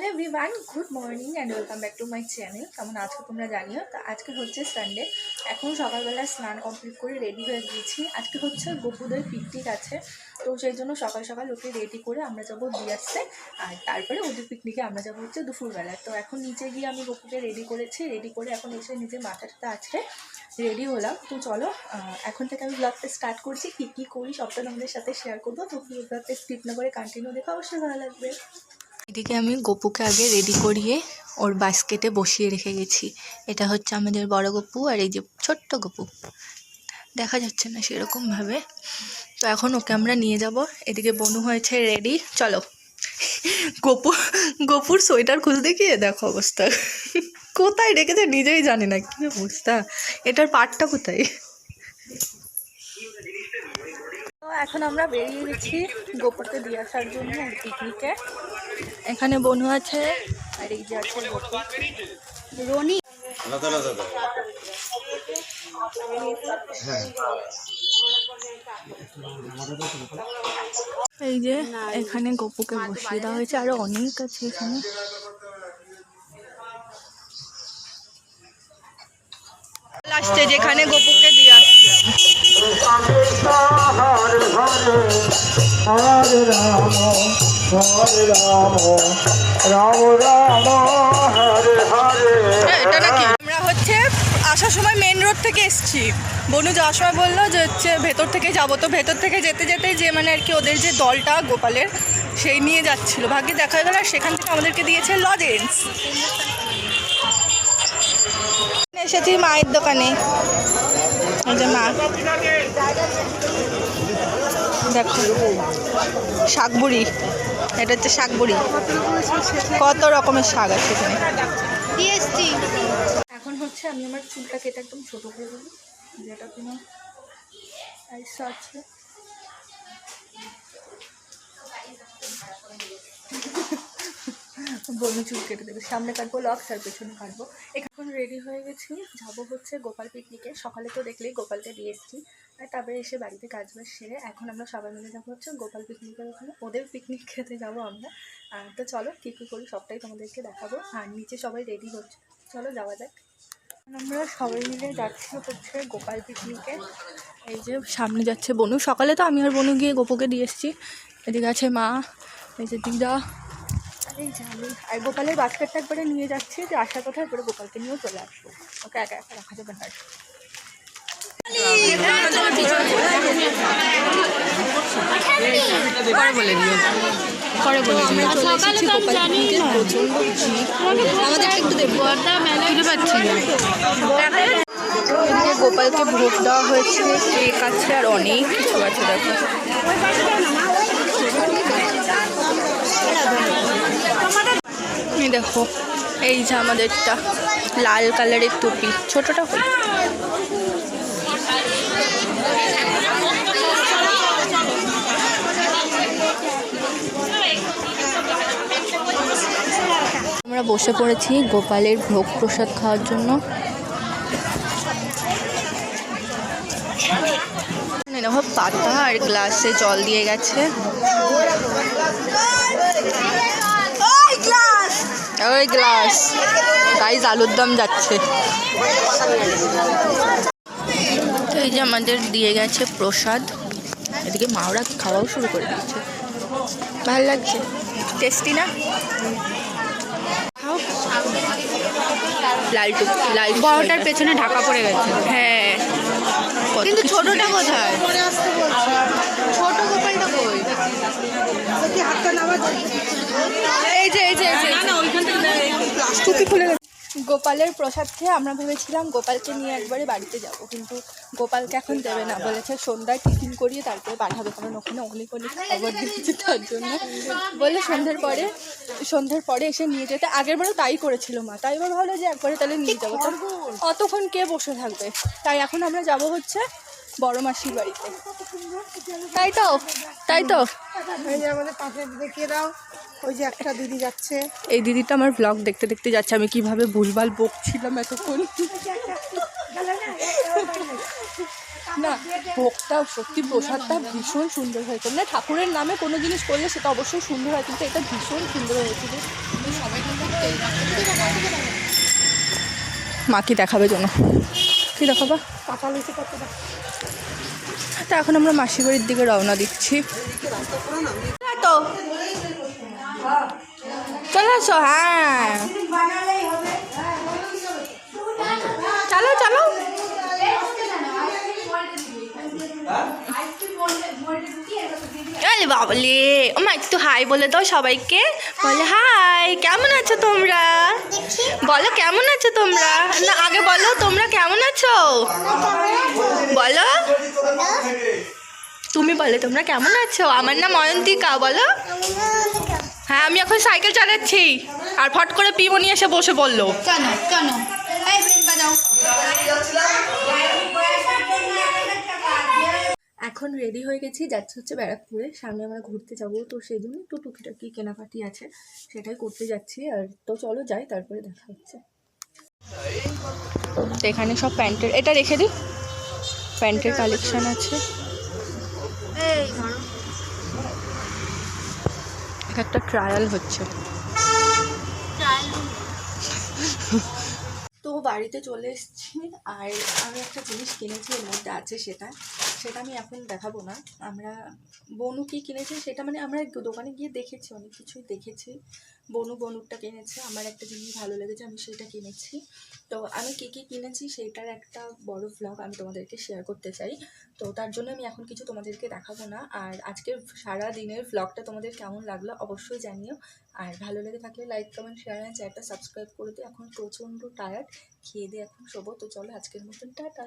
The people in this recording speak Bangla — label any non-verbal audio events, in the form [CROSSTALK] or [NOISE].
Hello everyone good morning and welcome back to my channel কেমন আজকে তোমরা জানিও? তো আজকে হচ্ছে সানডে এখন সকালবেলা স্নান কমপ্লিট করে রেডি হয়ে গিয়েছি। আজকে হচ্ছে গোপুদের পিকনিক আছে। তো সেই জন্য সকাল সকাল ওকে রেডি করে আমরা যাব দিয়ে আসতে আর তারপরে ওদের পিকনিকে আমরা যাব হচ্ছে দুপুরবেলায় তো এখন নিচে গিয়ে আমি গোপুকে রেডি করেছি। রেডি করে এখন এসে নিজের মাথাটা আজকে রেডি হলাম। তো চলো এখন থেকে আমি ব্লগটা স্টার্ট করছি। কী কী করি সবটা তোমাদের সাথে শেয়ার করব। তো ব্লগটা স্কিপ না করে কন্টিনিউ দেখো। অবশ্যই ভালো লাগবে। এদিকে আমি গপুকে আগে রেডি করিয়ে ওর বাস্কেটে বসিয়ে রেখে গেছি। এটা হচ্ছে আমাদের বড় গপু আর এই যে ছোট্ট গপু। দেখা যাচ্ছে না সেরকমভাবে তো এখন ওকে আমরা নিয়ে যাব। এদিকে বনু হয়েছে রেডি চলো। গপু, গপুর সোয়েটার খুলতে গিয়ে দেখো অবস্থা। কোথায় রেখেছে নিজেই জানে না, কি অবস্থা? এটার পাটটা কোথায়? এখন আমরা বেরিয়ে গেছি গোপুরকে দিয়ে আসার জন্য পিকনিকে এখানে বনু আছে, আর এই যে আছে রনি। এই যে এখানে গপুকে বসিয়ে দেওয়া হয়েছে, আরও অনেক আছে এখানে। যেখানে গপুকে দিয়ে হরে রাম হরে রাম রাম রাম হরে হরে এটা নাকি? আমরা হচ্ছে আসার সময় মেন রোড থেকে এসেছি। বনু যাওয়ার সময় বলল যে হচ্ছে ভেতর থেকে যাব। তো ভেতর থেকে যেতে যেতে যে মানে আর কি ওদের যে দলটা গোপালের সেই নিয়ে যাচ্ছিল। ভাগ্যে দেখা গেল আর সেখান থেকে আমাদেরকে দিয়েছে লজেন্স এসেছি মায়ের দোকানে। শাকবুড়ি। এটা হচ্ছে শাকবুড়ি। কত রকমের শাক আছে এখানে। এখন হচ্ছে আমি আমার চুলটা কেটে একদম ছোট করে দেবো। যেটা কোনো আছে। [LAUGHS] বমি চুল কেটে দেবে। সামনে কাটবো লক্স আর পেছনে কাটবো। এখন রেডি হয়ে গেছি। যাব হচ্ছে গোপাল পিকনিকে। সকালে তো দেখলেই গোপালকে দিয়ে এসেছি। আর তারপরে এসে বাড়িতে কাজ বাজ সেরে এখন আমরা সবাই মিলে যাব হচ্ছে গোপাল পিকনিকের ওখানে। ওদের পিকনিক খেতে যাব আমরা। তো চলো, কী কী করি সবটাই তোমাদেরকে দেখাবো। আর নিচে সবাই রেডি হচ্ছে। চলো যাওয়া যাক। আমরা সবাই মিলে যাচ্ছি হচ্ছে গোপাল পিকনিকে। এই যে সামনে যাচ্ছে বনু। সকালে তো আমি আর বনু গিয়ে গোপুকে দিয়ে এসেছি। এদিকে আছে মা, এই যে দিদা এই আমি আর গোপালের বাস্কেটটা একবারে নিয়ে যাচ্ছি, যে আসার কথা এরপরে গোপালকে নিয়েও চলে আসব। ওকে, একা একা রাখা যাবে না। গোপালকে ভোগ দেওয়া হয়েছে কেক আছে আর অনেক কিছু আছে, দেখো। দেখো, এই যে আমাদেরটা, লাল কালারের টুপি, ছোটটা আমরা বসে পড়েছি গোপালের ভোগ প্রসাদ খাওয়ার জন্য। দেখো পাতা আর গ্লাসে জল দিয়ে গেছে। ওই গ্লাস। গাইজ আলুর দম যাচ্ছে। তো এই যে আমাদের দিয়ে গেছে প্রসাদ। এদিকে মাওরা খাওয়াও শুরু করে দিয়েছে। ভালো লাগছে? টেস্টি না? লাল বড়টার পেছনে ঢাকা পড়ে গেছে। হ্যাঁ। কিন্তু ছোটটা কোথায়? ছোট এই যে এই যে টুপি খুলে গোপালের প্রসাদ খেয়ে আমরা ভেবেছিলাম গোপালকে নিয়ে একবারে বাড়িতে যাব কিন্তু গোপালকে এখন দেবে না। বলেছে সন্ধ্যায় টিফিন করিয়ে তারপরে পাঠাবে কারণ ওখানে অনেক অনেক খবর দিয়েছে তার জন্য। বলে সন্ধ্যের পরে সন্ধ্যের পরে এসে নিয়ে যেতে। আগের বারও তাই করেছিল মা। তাই এবার ভালো যে একবারে তাহলে নিয়ে যাব। তা অতক্ষণ কে বসে থাকবে? তাই এখন আমরা যাব হচ্ছে বড় মাসির বাড়িতে। তাই তো তাই তো। আমাদের পাশে দেখিয়ে দাও। ওই যে একটা দিদি যাচ্ছে। এই দিদিটা আমার ব্লগ দেখতে দেখতে যাচ্ছে। আমি কীভাবে ভুলভাল বকছিলাম এতক্ষণ। না ভোগটা সত্যি প্রসাদটা ভীষণ সুন্দর হয়েছে মানে ঠাকুরের নামে কোনো জিনিস করলে সেটা অবশ্যই সুন্দর হয় কিন্তু এটা ভীষণ সুন্দর হয়েছিল। মাকে দেখাবে জন্য কি দেখাবা? কাঁচা লুচি করতে তা এখন আমরা মাসির বাড়ির দিকে রওনা দিচ্ছি। হ্যাঁ তো। চলে আসো হ্যাঁ। চলো চলো। আরে বাবলে ও মা একটু হাই বলে দাও সবাইকে। বলে হাই কেমন আছো তোমরা? বলো কেমন আছো তোমরা? না আগে বলো তোমরা কেমন আছো? বলো। তুমি বলে তোমরা কেমন আছো? আমার নাম অয়ন্তিকা বলো। হ্যাঁ আমি এখন সাইকেল চালাচ্ছি। আর ফট করে পিমনি এসে বসে বলল। কেন কেন এই ব্রেক বাজাও এখন রেডি হয়ে গেছি যাচ্ছে হচ্ছে ব্যারাকপুরে। সামনে আমরা ঘুরতে যাব তো সেই জন্য একটু টুকিটাকি কেনাকাটি আছে সেটাই করতে যাচ্ছি। আর তো চলো যাই তারপরে দেখা হচ্ছে। এখানে সব প্যান্টের এটা রেখে দিই। প্যান্টের কালেকশন আছে। এক একটা ট্রায়াল হচ্ছে। তো বাড়িতে চলে এসেছি আর আমি একটা জিনিস কিনেছি এর মধ্যে আছে সেটা। সেটা আমি এখন দেখাবো না। আমরা বনু কি কিনেছে সেটা মানে আমরা দোকানে গিয়ে দেখেছি, অনেক কিছুই দেখেছি। বনু বনুরটা কিনেছে, আমার একটা জিনিস ভালো লেগেছে, আমি সেটা কিনেছি। তো আমি কী কী কিনেছি সেটার একটা বড় ভ্লগ আমি তোমাদেরকে শেয়ার করতে চাই। তো তার জন্য আমি এখন কিছু তোমাদেরকে দেখাবো না। আর আজকের সারা দিনের ভ্লগটা তোমাদের কেমন লাগল অবশ্যই জানিও। আর ভালো লেগে থাকলে লাইক কমেন্ট শেয়ার অ্যান্ড চ্যানেলটা সাবস্ক্রাইব করে দিও। এখন প্রচণ্ড টায়ার্ড খেয়ে দিয়ে এখন শোবো। তো চলো আজকের মতন, টাটা।